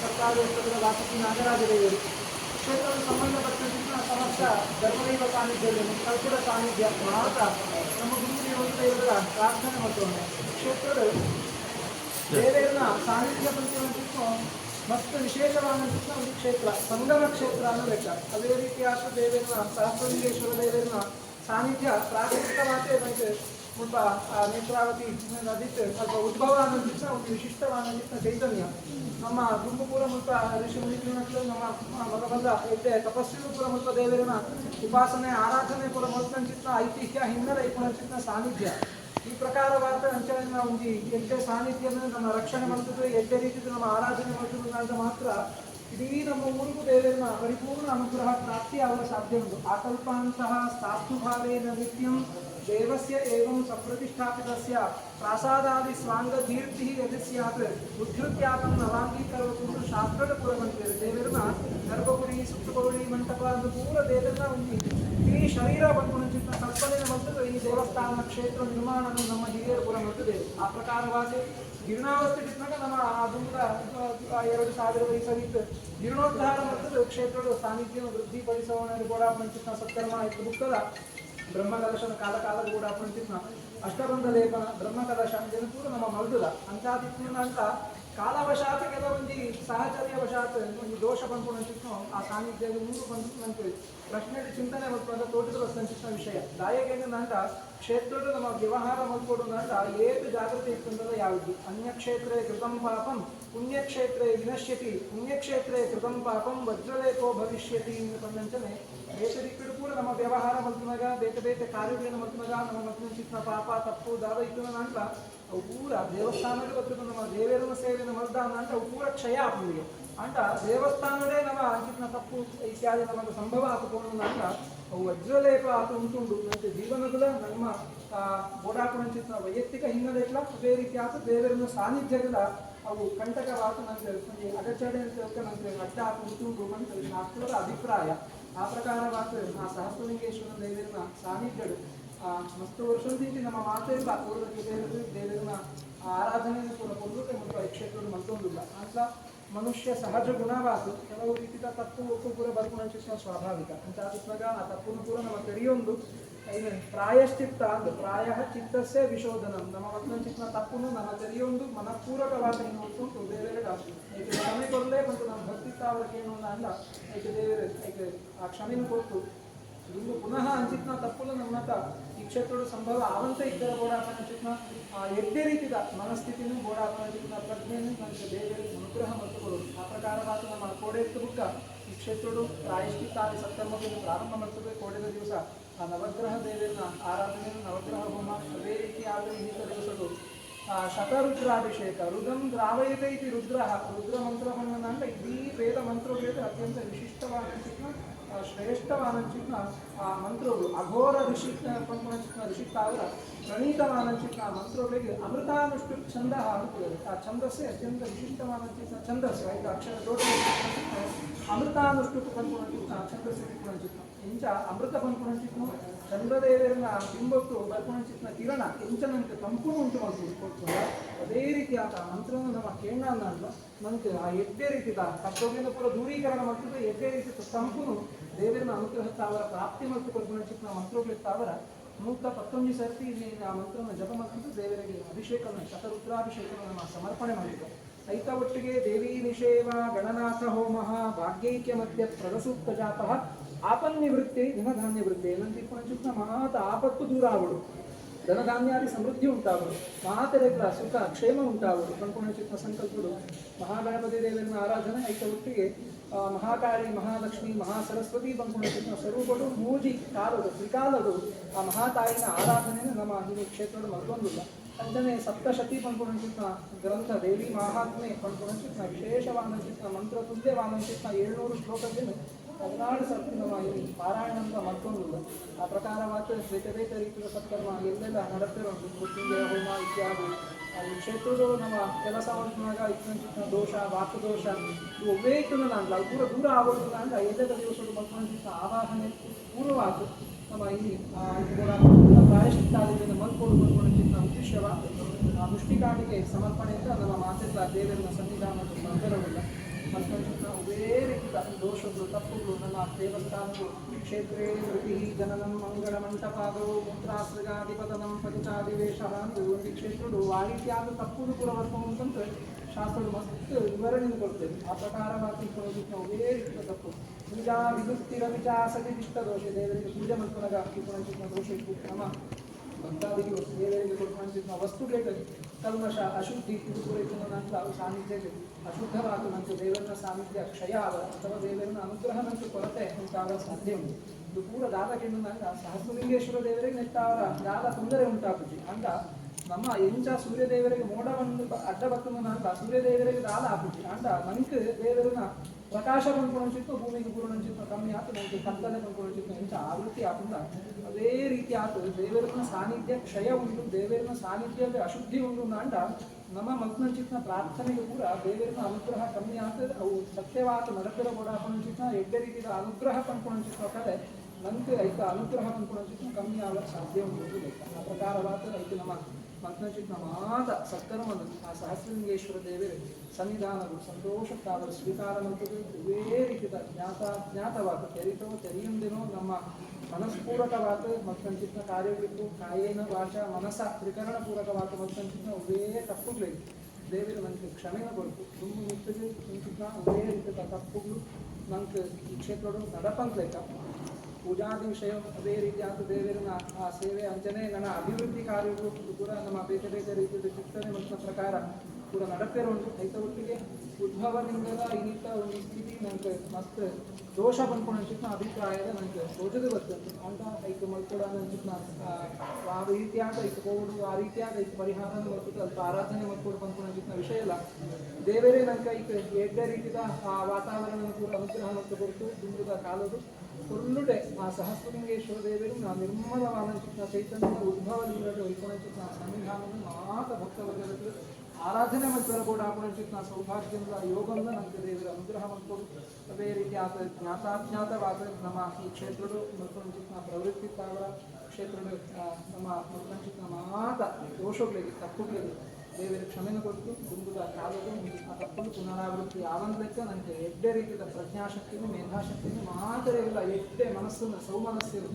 ಸರ್ಕಾರಿ ವಾಸತಿ ನಾಗರಾಜ ದೇವರು ಕ್ಷೇತ್ರದ ಸಂಬಂಧಪಟ್ಟಂತಹ ಸಮಸ್ತ ಧರ್ಮದೈವ ಸಾನ್ನಿಧ್ಯದಲ್ಲಿ ಕಲ್ಪುರ ಸಾನ್ನಿಧ್ಯ ಮಾತ್ರ ನಮ್ಮ ಗುರುವಿನ ದೇವರ ಪ್ರಾರ್ಥನೆ ಮತ್ತು ಕ್ಷೇತ್ರದ ದೇವೇರನ ಸಾನ್ನಿಧ್ಯ ಪಂಚಮಂತಿತ್ತು ಮತ್ತು ವಿಶೇಷವಾದಂತಹ ಒಂದು ಕ್ಷೇತ್ರ, ಸಂಗಮ ಕ್ಷೇತ್ರ ಅನ್ನೋ ಲೆಕ್ಕ ಅದೇ ರೀತಿಯಾದ ದೇವೇರನ ಸಹಸ್ರಲಿಂಗೇಶ್ವರ ದೇವೇರನ ಸಾನ್ನಿಧ್ಯ ಆ, ನೇತ್ರಾವತಿ ನದಿತ್ತು ಸ್ವಲ್ಪ ಉದ್ಭವ ಒಂದು ವಿಶಿಷ್ಟವಾದಂಥ ಚೈತನ್ಯ. ನಮ್ಮ ಕುಂಭಪುರ ಮುಲ್ಪ ಋಷಿ ಮುನಿಗಳು ನಮ್ಮ ಉಪಾಸನೆ, ಆರಾಧನೆ ಪುರ ಮುಲ್ಪಂಚಿತ್ತ ಐತಿಹ್ಯ, ಹಿನ್ನೆಲೆ ಪುರಂಚಿತ್ತ ಸಾನ್ನಿಧ್ಯ. ಈ ಪ್ರಕಾರವಾದ ಅಂಚನೆ ನಾವು ಈ ಎಂಟೆ ನಮ್ಮ ರಕ್ಷಣೆ ಮಾಡ್ತಿದ್ವಿ. ಎಂಟೆ ರೀತಿಯಲ್ಲಿ ನಮ್ಮ ಆರಾಧನೆ ಮಾಡ್ತಿದ್ವಿ ಅಂತ ಮಾತ್ರ ಇಡೀ ನಮ್ಮ ಊರಿಗೂ ದೇವರನ್ನ ಪರಿಪೂರ್ಣ ಅನುಗ್ರಹ ಪ್ರಾಪ್ತಿ ಆಗಲು ಸಾಧ್ಯ ಉಂಟು. ಆಕಲ್ಪಾಂತಹ ಸ್ಥಾತುಭಾವೇನ ನಿತ್ಯಂ ದೇವಸ್ಯ ಏವಂ ಸಪ್ರತಿಷ್ಠಾಪಿತಸ್ಯ ಪ್ರಾಸಾದಾದಿ ಸ್ವಾಂಗ ದೀರ್ತಿ ಯದಿ ಸ್ಯಾತ್ ಉದ್ಧೃತ್ಯಾಪಂ ನವಾಂಗೀಕರವತ್ತು ಶಾಸ್ತ್ರದ ಪುರ ಮಂತ್ರಿ ದೇವರನ್ನ ಗರ್ಭಗುಡಿ ಸುತ್ತುಗೌಡಿ ಮಂಟಪ ಅಂತ ಪೂರ ದೇವರನ್ನ ಒಂದು ಈ ಶರೀರ ಬಂಧುಚಿತ ಕಲ್ಪನೆಯ ಮತ್ತು ಈ ದೇವಸ್ಥಾನ ಕ್ಷೇತ್ರ ನಿರ್ಮಾಣ ನಮ್ಮ ಹಿರಿಯರ ಪುರ ಮತ್ತದೆ ಆ ಪ್ರಕಾರವಾಗಿ ಜೀರ್ಣಾವಸ್ಥೆ ಇದ್ದಾಗ ನಮ್ಮ ಆಧುನಿಕ ಎರಡು ಸಾವಿರದ ಸಹಿತ ಜೀರ್ಣೋದ್ಧಾರ ಮತ್ತು ಕ್ಷೇತ್ರದ ಸಾನ್ನಿಧ್ಯ ವೃದ್ಧಿಪಡಿಸುವ ಕೂಡ ಪಂಚಿತ ಸತ್ಕರ್ಮ ಇತ್ತು ಬುಕ್ಕದ ಬ್ರಹ್ಮಕಲಶನ ಕಾಲ ಕಾಲದ ಕೂಡ ಪಂಚಿತ್ನ ಅಷ್ಟಬಂಧ ಲೇಪನ ಬ್ರಹ್ಮಕಲಶ ಇದನ್ನು ಕೂಡ ನಮ್ಮ ಮಲ್ದುದ ಅಂತಾದಿತ್ಯನ ಅಂತ ಕಾಲವಶಾತ್ ಕೆಲವೊಂದು ಸಹಚರ್ಯವಶಾತ್ ಒಂದು ದೋಷ ಬಂದು ಅಂತಿತ್ತು ಆ ಸಾನ್ನಿಧ್ಯದಲ್ಲಿ ಮೂರು ಬಂದು ನಂತರ ಪ್ರಶ್ನೆ ಚಿಂತನೆ ಮತ್ತು ತೋಟದ ಸಂಚಿತ ವಿಷಯ. ದಾಯಕೇನಂತ ಕ್ಷೇತ್ರದ ನಮ್ಮ ವ್ಯವಹಾರ ಮಲ್ಕೊಡುವಂತ ಏತು ಜಾಗೃತಿ ಇರ್ತಂದ್ರೆ ಯಾವುದು? ಅನ್ಯಕ್ಷೇತ್ರೇ ಕೃತಂ ಪಾಪಂ, ಪುಣ್ಯಕ್ಷೇತ್ರೇ ವಿನಶ್ಯತಿ, ಪುಣ್ಯಕ್ಷೇತ್ರೇ ಕೃತಂ ಪಾಪಂ ವಜ್ರಲೇಖೋ ಭವಿಷ್ಯತಿ ಬಂದಂಚನೆ ಏತರಿಕ್ಕಡು ಕೂಡ ನಮ್ಮ ವ್ಯವಹಾರ ಮಲ್ತನಾಗ ಬೇತೆ ಬೇತೆ ಕಾರ್ಯಗಳನ್ನು ಮಲ್ತನಾಗ ನಮ್ಮ ಮಲ್ತಿನ ಚಿತ್ರ ಪಾಪ ತಪ್ಪು ದಾದ ಇತ್ತು ಅಂತ ಅವು ಪೂರ ದೇವಸ್ಥಾನಕ್ಕೆ ಬರ್ತದೆ ನಮ್ಮ ದೇವರನ್ನ ಸೇರಿನ ಮಲ್ದಾನ ಅಂತ ಅವು ಪೂರ ಕ್ಷಯ ಆಪುನಿಗೆ ಅಂಟ ದೇವಸ್ಥಾನವೇ ನಮ್ಮ ಅಂಚಿನ ತಪ್ಪು ಇತ್ಯಾದಿ ನಮಗೆ ಸಂಭವ ಆತುಕೊಂಡು ಅಂತ ಅವು ವಜ್ರಲೇಪ ಆತು ಉಂಟುಂಡು ಮತ್ತೆ ಜೀವನಗಳ ನಮ್ಮ ಓಡಾಟುವಂಚಿನ ವೈಯಕ್ತಿಕ ಹಿನ್ನೆಲೆ ಇಲ್ಲ ಅದೇ ರೀತಿ ಆತು ದೇವರನ್ನ ಸಾನ್ನಿಧ್ಯಗಳ ಅವು ಕಂಟಕವಾತು ನಂತರ ಅಗಚಡೆ ಅಂತ ಹೇಳ್ಕೊಂಡು ನಂತರ ಅಡ್ಡ ಆತು ಉಂಟುಂಡು ಅಂತ ಶಾಸ್ತ್ರದ ಅಭಿಪ್ರಾಯ ಆ ಪ್ರಕಾರವಾದ ಆ ಸಹಸ್ರಲಿಂಗೇಶ್ವರ ದೇವರನ್ನ ಸಾನ್ನಿಧ್ಯಗಳು ಆ ಮಸ್ತು ವರ್ಷದಿಂದ ನಮ್ಮ ಮಾತೆಯಿಂದ ಪೂರ್ವ ದೇವರು ದೇವರನ್ನ ಆರಾಧನೆಯನ್ನು ಕೂಡ ಕೊಡಬೇಕು ಮತ್ತು ಕ್ಷೇತ್ರವನ್ನು ಮತ್ತೊಂದಿಲ್ಲ. ಅಂತ ಮನುಷ್ಯ ಸಹಜ ಗುಣವಾದು ಕೆಲವು ರೀತಿಯ ತಪ್ಪು ಒಪ್ಪು ಕೂಡ ಬರ್ಕೊಂಡು ಸ್ವಾಭಾವಿಕ. ಅಂತ ಆದಾಗ ಆ ತಪ್ಪನ್ನು ಕೂಡ ನಮ್ಮ ತೆರೆಯೊಂದು ಏನು, ಪ್ರಾಯಶ್ಚಿತ್ತ ಅಂದು, ಪ್ರಾಯ ಚಿತ್ತಸ್ಸೇ ವಿಶೋಧನ. ನಮ್ಮ ಮಕ್ಕಳ ಚಿತ್ತ ತಪ್ಪನ್ನು ನಮ್ಮ ತೆರೆಯೊಂದು ಮನಪೂರ್ವಕವಾದ ನೋಡ್ಕೊಂಡು ಬೇರೆ ಬೇರೆ ಏಕೆ, ಕ್ಷಮೆ ಕೊಡಲೇ ಮತ್ತು ನಮ್ಮ ಭಕ್ತಿತ್ತ ಅವ್ರಿಗೆ ಏನು ಅಲ್ಲ. ಏಕೆ, ದೇವರೇ, ಏಕೆ, ಆ ಕ್ಷಮೆಯನ್ನು ಕೊಟ್ಟು ಇನ್ನು ಪುನಃ ಅಂಚಿತ್ನ ತಪ್ಪುಲು ನಮ್ಮತ ಈ ಕ್ಷೇತ್ರದ ಸಂಭವ ಆವಂತ ಇದ್ದರೆ ಗೋಡಾಪನ ಅಂಚಿತ್ನ ಎದ್ದೇ ರೀತಿದ ಮನಸ್ಥಿತಿನೂ ಗೋಡಾಪನ ಅಂಚಿತ್ನ ಪ್ರಜ್ಞೆಯನ್ನು ನನಗೆ ದೇವರಿಗೆ ಅನುಗ್ರಹ ಮತ್ತು ಆ ಪ್ರಕಾರವಾದ ನಮ್ಮ ಕೋಡೆತ್ತು ಬುಕ್ಕ ಈ ಕ್ಷೇತ್ರಡು ಪ್ರಾಯಶ್ಚಿತ್ತಾದಿ ಸತ್ಕರ್ಮಗಳನ್ನು ಪ್ರಾರಂಭ ಮಾಡ್ತದೆ. ಕೋಡೆದ ದಿವಸ ಆ ನವಗ್ರಹ ದೇವರನ್ನ ಆರಾಧನೆಯನ್ನು ನವಗ್ರಹ ಹೋಮ ಅದೇ ರೀತಿ ಇನ್ನಿತ ದಿವಸಗಳು ಆ, ಶತರುದ್ರಾಭಿಷೇಕ, ರುದ್ರಂ ದ್ರಾವಯತೆ ಇತಿ ರುದ್ರ. ರುದ್ರ ಮಂತ್ರವನ್ನು ಅಂದ್ರೆ ಇಡೀ ವೇದ ಮಂತ್ರಗಳಿಗೆ ಅತ್ಯಂತ ವಿಶಿಷ್ಟವಾದ ಶ್ರೇಷ್ಠವಾದಂಚಿತ್ನ ಆ ಮಂತ್ರಗಳು, ಅಘೋರ ಋಷಿ ಪಂಪನಚಿತ್ನ ಅವರ ಪ್ರಣೀತವಾದಂಚಿತ್ನ ಆ ಮಂತ್ರಗಳಿಗೆ ಅಮೃತಾನುಷ್ಠು ಛಂದ ಹಾಡುತ್ತದೆ ಆ ಛಂದಸ್ಸೇ ಅತ್ಯಂತ ವಿಶಿಷ್ಟವಾದಂಚಿತ್ನ ಛಂದಸ್ಸು ಐದು ಅಕ್ಷರ ಚಿತ್ರ ಅಮೃತಾನುಷ್ಠು ಪಂಪನಚಿತ್ನ ಛಂದಸ್ಸು ಪಂಪನಚಿತ್ನ ಇಂಚ ಅಮೃತ ಪಂಪನಚಿತ್ನ ಚಂದ್ರದೇವರನ್ನ ಬಿಂಬತ್ತು ಬರ್ಪಣಚಿತ್ನ ಕಿರಣ ಇಂಚನಂತೆ ತಂಪು ಉಂಟು ಅಂತ ಕೊಡ್ತಾರೆ ಅದೇ ರೀತಿ ಆತ ನಮ್ಮ ಕೇಣ ಅಲ್ಲ ನಂತರ ಆ ಎದ್ದೇ ರೀತಿದ ಕರ್ತವ್ಯನ ಪೂರ ದೂರೀಕರಣ ಮಾಡ್ತಿದ್ರೆ ಎದ್ದೇ ರೀತಿ ತಂಪುನು ದೇವರನ್ನ ಅನುಗ್ರಹ ಸ್ಥಾವರ ಪ್ರಾಪ್ತಿ ಮತ್ತು ಕೊಡ್ಪಣಚಿತ್ನ ಮಂತ್ರಗಳು ಸ್ಥಾವರ ನೂತ ಪತ್ತೊಂಬತ್ತು ಸರ್ತಿ ಇಲ್ಲಿ ಆ ಮಂತ್ರವನ್ನು ಜಪ ಮಾಡಿಕೊಂಡು ದೇವರಿಗೆ ಅಭಿಷೇಕವನ್ನು, ಶತರುದ್ರಾಭಿಷೇಕವನ್ನು ನಾವು ಸಮರ್ಪಣೆ ಮಾಡಿದ್ದಾರೆ ರೈತ ಒಟ್ಟಿಗೆ ದೇವಿ ನಿಷೇವ, ಗಣನಾಥ ಹೋಮ, ಭಾಗ್ಯೈಕ್ಯ ಮಧ್ಯ ಪ್ರದಸೂಕ್ತ ಜಾತಃ, ಆಪನ್ನಿವೃತ್ತಿ ಧನಧಾನ್ಯವೃತ್ತಿ ಏನಂತ ಪಂಚುಕ್ತ ಮಹಾತ ಆಪತ್ತು ದೂರ ಆಗುಡು ಧನಧಾನ್ಯಾದಿ ಸಮೃದ್ಧಿ ಉಂಟಾಗುದು ಮಹಾತೆರೆಗಳ ಸುಖ, ಕ್ಷೇಮ ಉಂಟಾಗುದು ಕಂಕುಣ ಚಿತ್ತ ಸಂಕಲ್ಪಗಳು. ಮಹಾಗಣಪತಿ ದೇವರನ್ನು ಆರಾಧನೆ ಐತ ಒಟ್ಟಿಗೆ ಮಹಾಕಾಳಿ, ಮಹಾಲಕ್ಷ್ಮಿ, ಮಹಾಸರಸ್ವತಿ ಸರಸ್ವತಿ ಚಿತ್ತ ಸ್ವರೂಪಗಳು ಮೂಜಿ ಕಾಲದು ತ್ರಿಕಾಲದು ಆ ಮಹಾತಾಯಿನ ಆರಾಧನೆಯನ್ನು ನಮ್ಮ ಈ ಕ್ಷೇತ್ರದ ಮತ್ತೊಂದಿಲ್ಲ ಅಂತಲೇ ಸಪ್ತಶತಿ ಪಂಪುಣಚಿತ್ನ ಗ್ರಂಥ, ದೇವಿ, ಮಹಾತ್ಮೆ ಪಂಪುಣಚಿತ್ನ ವಿಶೇಷವಾದಂಚಿತ್ನ ಮಂತ್ರ ತುಲ್ಯವಾದಂಚಿತ್ನ ಏಳ್ನೂರು ಶ್ಲೋಕಗಳನ್ನು ಹದಿನಾರು ಈ ಪಾರಾಯಣ ಅಂತ ಮತ್ತೊಂದಿಲ್ಲ ಆ ಪ್ರಕಾರವಾದ ಬೇತೆ ರೀತಿಯ ಸತ್ಕರ್ಮ ಎಲ್ಲೆಲ್ಲ ನಡೆತಿರೋ ಮೃತ್ಯುಂಜಯ ಹೋಮ ಇತ್ಯಾದಿ. ಈ ಕ್ಷೇತ್ರದ ನಮ್ಮ ಕೆಲಸ ಮಾಡಿದಾಗ ಇತ್ತಿನ ದೋಷ ವಾಕು ದೋಷ ಇವು ಒಬ್ಬೇಕನ್ನು ನಾನು ದೂರ ದೂರ ಆಗೋದಿಲ್ಲ ಅಂದ್ರೆ ಎಲ್ಲೆಲ್ಲ ದಿವಸಗಳು ಮಕ್ಕಳ ಆವಾಹನೆ ಪೂರ್ವವಾಗಿ ನಮ್ಮ ಇಲ್ಲಿ ಆ, ಇದು ಕೂಡ ಪ್ರಾಯಶ್ಚಿತ್ತಾದಿಗಳನ್ನು ಮಲ್ಕೊಂಡು ಮಲ್ಕೊಂಡಿದ್ದ ಉದ್ದೇಶವ ಆ ಮುಷ್ಟಿಕಾಣಿಕೆ ಸಮರ್ಪಣೆಯಿಂದ ನಮ್ಮ ಮಾತೆಲ್ಲ ದೇವರನ್ನ ಸನ್ನಿಧಾನದ ಬಂದಿರೋದಿಲ್ಲ ಮತ್ತು ನಾವು ಬೇರೆ ರೀತಿಯ ದೋಷಗಳು ತಪ್ಪುಗಳು ನನ್ನ ದೇವಸ್ಥಾನಗಳು ಕ್ಷೇತ್ರೇ ವೃತ್ತಿ ಜನನಂ ಮಂಗಳ ಮಂಟಪಾದವು ಮೂತ್ರಾಸೃಗಾಧಿಪತನಂ ಪಂಚಾದಿವೇಶ ಅಂತ ಒಂದು ಕ್ಷೇತ್ರಗಳು ಆ ರೀತಿಯಾದ ತಪ್ಪುಗಳು ಕೂಡ ಬರ್ಕೊಂಬಂತಂದ್ರೆ ಶಾಸ್ತ್ರಗಳು ಮಸ್ತ್ ವಿವರಣೆ ಕೊಡ್ತೇವೆ ಆ ಪ್ರಕಾರವಾಗಿ ನಾವು ಬೇರೆ ರೀತಿಯ ತಪ್ಪು ಈಗ ವಿಭಕ್ತಿರ ವಿಚಾಸತಿ ದಿಷ್ಟ ದೋಷ ದೇವರಿಗೆ ಪೂಜೆ ಮಾಡ್ಕೊಂಡಾಗ ಹಾಕಿಕೊಳ್ಳುವಂಥ ದೋಷ ಇತ್ತು ನಮ್ಮ ಭಕ್ತಾದಿಗಳು ದೇವರಿಗೆ ಕೊಡುವಂಥ ವಸ್ತುಗಳಿಗೆ ಕಲ್ಮಶ ಅಶುದ್ಧಿ ಇದು ಕೂಡ ಸಾನ್ನಿಧ್ಯ ಅಶುದ್ಧವಾದ ನಂತರ ದೇವರನ್ನ ಸಾನ್ನಿಧ್ಯ, ಕ್ಷಯ ಆದ ಅಥವಾ ದೇವರನ್ನ ಅನುಗ್ರಹ ನಂತರ ಕೊರತೆ ಉಂಟಾಗ ಸಾಧ್ಯ ಉಂಟು. ಇದು ಪೂರ ನಂಗ ಸಹಸ್ರಲಿಂಗೇಶ್ವರ ದೇವರಿಗೆ ನೆಟ್ಟ ಅವರ ದಾದ ತೊಂದರೆ ಉಂಟಾಗುತ್ತೆ ಅಂತ ನಮ್ಮ ಎಂಚ ಸೂರ್ಯದೇವರಿಗೆ ಮೋಡವನ್ನು ಅಡ್ಡ ಬರ್ತದ ಸೂರ್ಯ ಸೂರ್ಯದೇವರಿಗೆ ದಾದ ಆಗುತ್ತೆ ಅಂತ ನಂಗೆ ದೇವರನ್ನ ಪ್ರಕಾಶ ಚಿತ್ತು ಭೂಮಿಗೆ ಪೂರ್ಣಿತ್ತು ಕಮ್ಮಿ ಆತು ನಮಗೆ ಕತ್ತಲೆ ಬಂದ್ಕೊಳಿಸಿತ್ತು ಎಂಚ ಆವೃತ್ತಿ ಆತಂದ ಅದೇ ರೀತಿ ಆತು. ದೇವರನ್ನ ಸಾನ್ನಿಧ್ಯ, ಕ್ಷಯ ಉಂಟು. ದೇವರನ್ನ ಸಾನ್ನಿಧ್ಯದ ಅಶುದ್ಧಿ ಉಂಟು ನಾಂಡ ನಮ್ಮ ಮಗ್ನಚಿತ್ನ ಪ್ರಾರ್ಥನೆಗೆ ಕೂಡ ದೇವರನ್ನ ಅನುಗ್ರಹ ಕಮ್ಮಿ ಆಗ್ತದೆ ಅವು ಸತ್ಯವಾದ ನರಕರ ಕೂಡ ಪಂಚಿತ್ನ ಎಡ್ಡೆ ರೀತಿಯ ಅನುಗ್ರಹ ಪಂದ್ಕೊಳಿಸಿತ್ತು ಕಡೆ ನಂತರ ಐತ ಅನುಗ್ರಹ ಪಂದ್ಕೊಳಿಸಿತ್ತು ಕಮ್ಮಿ ಆಗಕ್ಕೆ ಸಾಧ್ಯ ಉಂಟು. ಆ ಪ್ರಕಾರವಾದ ಐತೆ ನಮ್ಮ ಮಂತ್ರಚಿತ್ನ ಮಾತ ಸತ್ಕರ್ಮದ ಆ ಸಹಸ್ರಲಿಂಗೇಶ್ವರ ದೇವರ ಸನ್ನಿಧಾನಗಳು ಸಂತೋಷಕ್ಕಾದರೂ ಸ್ವೀಕಾರ ಮಾಡ್ತದೆ ಇದೇ ರೀತಿಯ ಜ್ಞಾತ, ಜ್ಞಾತವಾದ ತೆರಿತೋ ತೆರೆಯುಂದಿನೋ ನಮ್ಮ ಮನಸ್ಪೂರಕವಾದ ಮತ್ತಂಚಿತ್ನ ಕಾರ್ಯಗಳಿಗೂ ಕಾಯೇನ ವಾಚ ಮನಸ್ಸ ತ್ರಿಕರಣ ಪೂರಕವಾದ ಮತ್ತಂಚಿತ್ನ ಒಬ್ಬೇ ತಪ್ಪುಗಳಿವೆ ದೇವರು ನನಗೆ ಕ್ಷಮೆನ ಕೊಡ್ತು ತುಂಬ ಮುಟ್ಟಿಗೆ ಒಬ್ಬೇ ರೀತಿಯ ತಪ್ಪುಗಳು ನನಗೆ ಈ ಕ್ಷೇತ್ರಗಳು ನಡಪಂತ ಪೂಜಾದಿ ವಿಷಯ ಅದೇ ರೀತಿಯಾದ ದೇವರಿನ ಆ ಸೇವೆ ಅಂಚನೆ ನನ್ನ ಅಭಿವೃದ್ಧಿ ಕಾರ್ಯಗಳು ಕೂಡ ನಮ್ಮ ಬೇರೆ ಬೇರೆ ರೀತಿಯ ಚಿಂತನೆ ಮತ್ತು ಪ್ರಕಾರ ಕೂಡ ಉಂಟು ಐತ ಒಟ್ಟಿಗೆ ಉದ್ಭವಲಿಂಗದ ಇನ್ನಿತ ಒಂದು ಸ್ಥಿತಿ ನನಗೆ ಮಸ್ತ್ ದೋಷ ಬಂದ್ಕೊಂಡು ಅಭಿಪ್ರಾಯದ ನನಗೆ ಸೋಜದು ಬರ್ತದೆ. ಅಂತ ಐಕ್ ಮಲ್ಕೊಡ ನನ್ನ ಆ ರೀತಿಯಾದ ಐದು ಕೋಡು ಆ ರೀತಿಯಾದ ಐಕ್ ಪರಿಹಾರ ಬರ್ತದೆ ಅಲ್ಪ ಆರಾಧನೆ ಮಾಡ್ಕೊಂಡು ಬಂದ್ಕೊಂಡು ವಿಷಯ ಇಲ್ಲ. ದೇವರೇ ನನಗೆ ಈಗ ಎಡ್ಡ ರೀತಿಯ ಆ ವಾತಾವರಣ ಕೂಡ ಅನುಗ್ರಹ ಮತ್ತು ಕೊಟ್ಟು ದುಂಬುದ ಕಾಲದು. ಫುಲ್ಲುಡೆ ಆ ಸಹಸ್ರಲಿಂಗೇಶ್ವರ ದೇವರು ನಾ ನಿರ್ಮಲವಾದ ಚೈತನ್ಯದ ಚೈತನ್ಯ ಉದ್ಭವದಿಂದ ವೈಕೋಣಿತ ಸನ್ನಿಧಾನವನ್ನು ಮಾತ್ರ ಭಕ್ತವರ್ಗದಲ್ಲಿ ಆರಾಧನೆ ಮಾಡ್ತಾರೆ ಕೂಡ ಚಿತ್ರ ಸೌಭಾಗ್ಯದಿಂದ ಯೋಗಂದ ನಮಗೆ ದೇವರ ಅನುಗ್ರಹ ಮಾಡಿಕೊಡು ಅದೇ ರೀತಿ ಆತ ಜ್ಞಾತಾಜ್ಞಾತವಾದ ನಮ್ಮ ಈ ಕ್ಷೇತ್ರಗಳು ಚಿತ್ರ ಪ್ರವೃತ್ತಿ ತಾವರ ಕ್ಷೇತ್ರಗಳು ನಮ್ಮ ಚಿತ್ರ ಮಾತ ದೋಷಗಳಿಗೆ, ತಪ್ಪುಗಳಿಗೆ ದೇವರ ಕ್ಷಮೆನ ಕೊಟ್ಟು ತುಂಬುದ ಕಾಲದ ಆ ತಪ್ಪಲು ಪುನರಾವೃತ್ತಿ ಯಾವಂತ ಲೆಕ್ಕ ನನಗೆ ಎಡ್ಡೆ ರೀತಿಯ ಪ್ರಜ್ಞಾಶಕ್ತಿನೂ ಮೇಧಾಶಕ್ತಿನೂ ಮಾತರೆಲ್ಲ ಎಡ್ಡೆ ಮನಸ್ಸನ್ನು ಸೌಮನಸ್ಸಿರು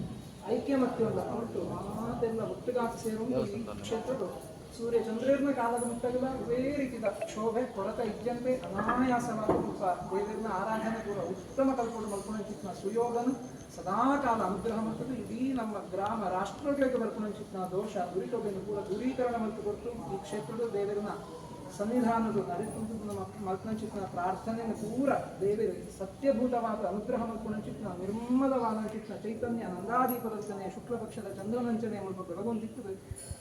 ಐಕ್ಯಮತ್ಯವಲ್ಲ ಹೊರಟು ಮಾತೆಲ್ಲ ಒಟ್ಟಿಗಾಗಿ ಸೇರುವ ಕ್ಷೇತ್ರಗಳು ಸೂರ್ಯ ಚಂದ್ರನ ಕಾಲದ ಮುಟ್ಟಗಲ ಬೇರೆ ರೀತಿಯ ಶೋಭೆ, ಕೊರತ ಇದ್ದಂತೆ ಅನಾಯಾಸವಾಗಿ ರೂಪ ದೇವರನ್ನ ಆರಾಧನೆ ಕೂಡ ಉತ್ತಮ ಕಲ್ಪನೆ ಮಲ್ಕೊಂಡಿನ ಸುಯೋಗನು ಸದಾ ಕಾಲ ಅನುಗ್ರಹ ಮಾಡ್ತದೆ. ಇಡೀ ನಮ್ಮ ಗ್ರಾಮ ರಾಷ್ಟ್ರಗಳಿಗೆ ಬರ್ಕೊಂಡಿನ ದೋಷ ದುರಿತೋಗನ್ನು ಕೂಡ ದೂರೀಕರಣ ಮತ್ತು ಕೊಟ್ಟು ಈ ಕ್ಷೇತ್ರದ ದೇವರನ್ನ ಸನ್ನಿಧಾನದ ನಮ್ಮ ಮಲ್ಕನಚಿತ್ನ ಪ್ರಾರ್ಥನೆಯನ್ನು ಪೂರ ದೇವಿ ಸತ್ಯಭೂತವಾದ ಅನುಗ್ರಹ ಮಲ್ಕನಚಿತ್ನ ನಿರ್ಮಲವಾದ ಚಿತ್ನ ಚೈತನ್ಯ ನಂದಾದೀಪದಂತನೆ ಶುಕ್ಲಪಕ್ಷದ ಚಂದ್ರನಂಚನೆ ಮೂಲಕ ಬೆಳಗೊಂಡಿತ್ತು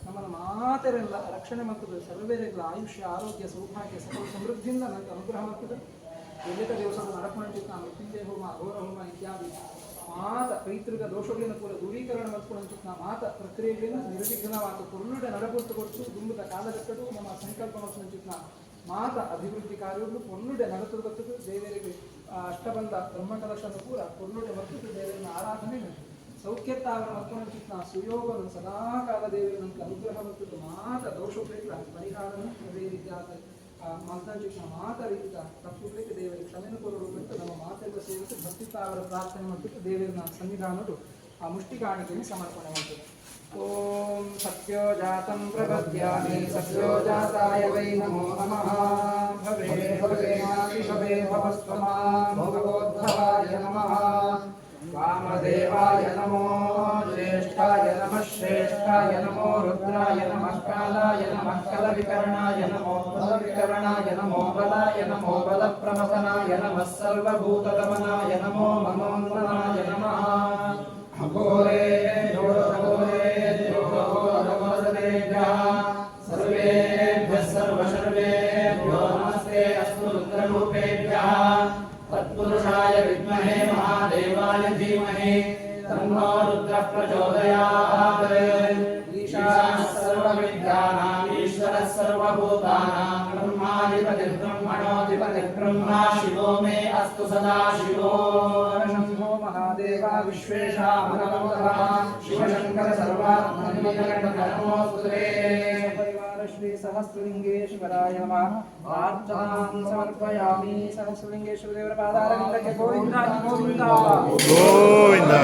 ನಮ್ಮನ್ನು ಮಾತೆರೆಲ್ಲ ರಕ್ಷಣೆ ಮಾಡ್ತದೆ. ಸರ್ವೇರೆಲ್ಲ ಆಯುಷ್ಯ, ಆರೋಗ್ಯ, ಸೌಭಾಗ್ಯ ಸಕಲ ಸಮೃದ್ಧಿಯಿಂದ ನನಗೆ ಅನುಗ್ರಹ ಮಾಡ್ತದೆ. ಎಲ್ಲಿತ ದಿವಸ ನಡಪಂಚಿತ್ನ ಮೃತ್ಯುಂಜಯ ಹೋಮ ಘೋರ ಹೋಮ ಇತ್ಯಾದಿ ಮಾತ ಪೈತೃಕ ದೋಷಗಳನ್ನು ಕೂಡ ದೂರೀಕರಣ ಮಾಡ್ಕೊಳ್ಳುವಂಥ ಮಾತ ಪ್ರಕ್ರಿಯೆಯನ್ನು ಪುರುಳುಡೆ ನಡಪುಟ್ಟು ಕೊಟ್ಟು ದುಂಬದ ಕಾಲಘಟ್ಟದು ನಮ್ಮ ಸಂಕಲ್ಪ ಸಂಚಿತ್ನ ಮಾತ ಅಭಿವೃದ್ಧಿ ಕಾರ್ಯಗಳು ನಡೆದು ಬರ್ತದೆ ದೇವರಿಗೆ ಅಷ್ಟಬಂದ ಅಷ್ಟಬಂಧ ಬ್ರಹ್ಮಕಲಶನ್ನು ಕೂಡ ಪೊನ್ನುಡೆ ಬರ್ತದೆ ದೇವರನ್ನ ಆರಾಧನೆ ಸೌಖ್ಯತ್ತಾವರ ಮಕ್ಕಳ ಸುಯೋಗವನ್ನು ಸದಾ ಕಾಲ ದೇವರನ್ನು ಅನುಗ್ರಹ ಮತ್ತು ಮಾತ ದೋಷೋಪೇತ ಪರಿಹಾರವನ್ನು ಅದೇ ರೀತಿಯಾದ ಮಂತ್ರಾಂಚಿತ ಮಾತ ರೀತಿಯ ತಪ್ಪುಗಳಿಗೆ ದೇವರಿಗೆ ಕ್ಷಮೆಯನ್ನು ಕೊಡಲು ನಮ್ಮ ಮಾತೆಲ್ಲ ಸೇರಿಸಿ ಭಕ್ತಿತಾವರ ಪ್ರಾರ್ಥನೆ ಮತ್ತು ದೇವರನ್ನ ಸನ್ನಿಧಾನರು ముష్టికాణికిని సమర్పణమవుతుంది. ఓం సత్యోజాతం ప్రపద్యామి సత్యోజాతాయ వై నమో నమ. భవే భవే భవే భవస్తమా భగవోద్ధవాయ నమ. వామదేవాయ నమో జ్యేష్ఠాయ నమ శ్రేష్ఠాయ నమో రుద్రాయ నమ కాలాయ నమ కల వికరణాయ నమో బల వికరణాయ నమో బలాయ నమో బల ప్రమథనాయ నమ సర్వభూతగమనాయ నమో మనోన్మనాయ నమ. सर्वविद्यानामीश्वरः सर्वभूतानां ब्रह्माधिपतिर्ब्रह्मणोऽधिपतिर्ब्रह्मा शिवो मे अस्तु सदा शिवो शम्भो महादेवा विश्वेशामनमोदः शिवशङ्कर सर्वात्मनिमकरणमोस्तुते श्रीसहस्रलिङ्गेश्वराय नमः प्रार्थनां समर्पयामि सहस्रलिङ्गेश्वरदेवपादारविन्दके गोविन्दा गोविन्दा गोविन्दा